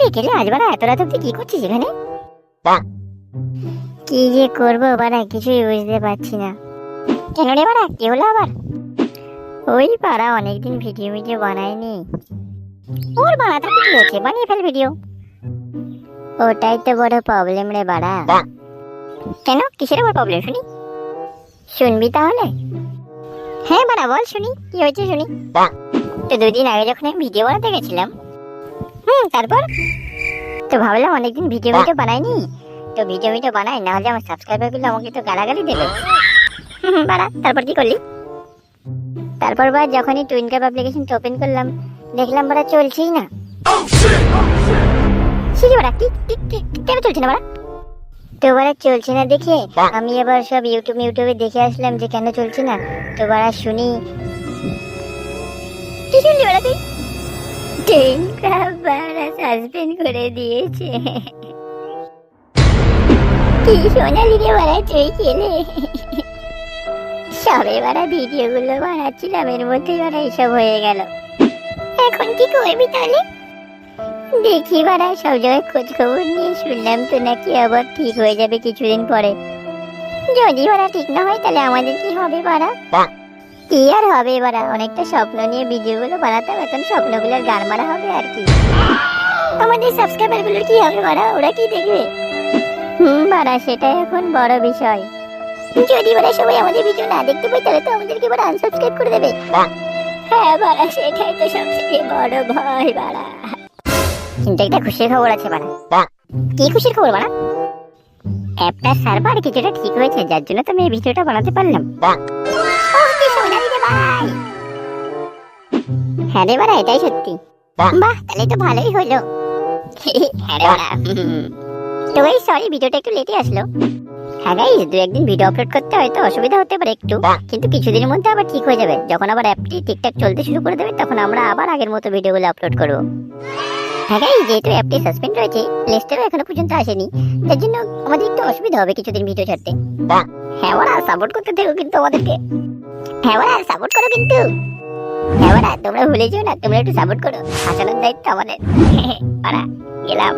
রে গেলে আজ বারা এত রাত অব্দি কি করছিস এখানে? কি যে করব বারা কিছুই বুঝতে পারছি না। কেন রে বারা কি হলো আবার? ওই পাড়া অনেকদিন ভিডিও ভিডিও বানায়নি। ওর বানাতে কি হচ্ছে বানিয়ে ফেল ভিডিও। ওটাই তো বড় প্রবলেম রে বাড়া। কেন? কিসের আবার প্রবলেম শুনি? শুনবি তাহলে? হ্যাঁ বাড়া বল শুনি কি হয়েছে শুনি? তো দুদিন আগে যখন আমি ভিডিও বানাতে গেছিলাম হুম, তারপর? তো ভাবলাম অনেকদিন ভিডিও ভিডিও বানাইনি। তো ভিডিও ভিডিও বানাই, না হলে আমার সাবস্ক্রাইবারগুলো আমাকে তো গালাগালি দেবে। বাড়া, তারপর কি করলি? তারপর বার যখনই টুইন ক্যাব অ্যাপ্লিকেশনটা ওপেন করলাম, দেখলাম বাড়া চলছেই না। সিরি বাড়া কি- কেন চলছে না বাড়া? তো বাড়া চলছে না দেখে আমি এবার সব ইউটিউব ইউটিউবে দেখে আসলাম যে কেন চলছে না। তো বাড়া শুনি। কি শুনলি বাড়া তুই? সাসপেন্ড করে দিয়েছে। সবে বানাচ্ছিলাম, এর এসব হয়ে এখন কি করবি তাহলে? দেখি বাড়া, সব জায়গায় খোঁজ খবর নিয়ে শুনলাম তো নাকি আবার ঠিক হয়ে যাবে কিছুদিন পরে। যদি ওরা ঠিক না হয় তাহলে আমাদের কি হবে বাড়া? কি আর হবে বাড়া অনেকটা স্বপ্ন নিয়ে ভিডিওগুলো বানাতাম, এখন স্বপ্নগুলোর গান মারা হবে আর কি। আমাদের সাবস্ক্রাইবারগুলোর কি হবে বাড়া? ওরা কি দেখবে? হুম, বাড়া, সেটাই এখন বড় বিষয়। যদি ওরা সবাই আমাদের ভিডিও না দেখতে পাই তাহলে তো আমাদেরকে এবার আনসাবস্ক্রাইব করে দেবে। হ্যাঁ বাড়া, সেটাই তো সবথেকে বড় ভয়, বাড়া। কিন্তু একটা খুশির খবর আছে, বাড়া। কি খুশির খবর, বাড়া? অ্যাপটা সার্ভার কিছুটা ঠিক হয়েছে, যার জন্য তো আমি এই ভিডিওটা বানাতে পারলাম। হ্যাঁ রে বাড়া এটাই সত্যি। বাহ। তাহলে তো ভালোই হলো। হ্যাঁ রে বাড়া। তো এই সরি ভিডিওটা একটু লেটে আসলো। হ্যাঁ গাইস দু একদিন ভিডিও আপলোড করতে হয়তো অসুবিধা হতে পারে একটু। কিন্তু কিছুদিনের মধ্যে আবার ঠিক হয়ে যাবে। যখন আবার অ্যাপটি ঠিকঠাক চলতে শুরু করে দেবে তখন আমরা আবার আগের মতো ভিডিওগুলো আপলোড করব। হ্যাঁ গাইস যেহেতু অ্যাপটি সাসপেন্ড রয়েছে প্লে এখনও পর্যন্ত আসেনি। তার জন্য আমাদের একটু অসুবিধা হবে কিছুদিন ভিডিও ছাড়তে। হ্যাঁ ওরা সাপোর্ট করতে থেকো কিন্তু আমাদেরকে। হ্যাঁ ওরা সাপোর্ট করো কিন্তু। হ্যাঁ ওরা, তোমরা ভুলে যেও না, তোমরা একটু সাপোর্ট করো। আসানোর দায়িত্ব আমাদের। ওরা, গেলাম।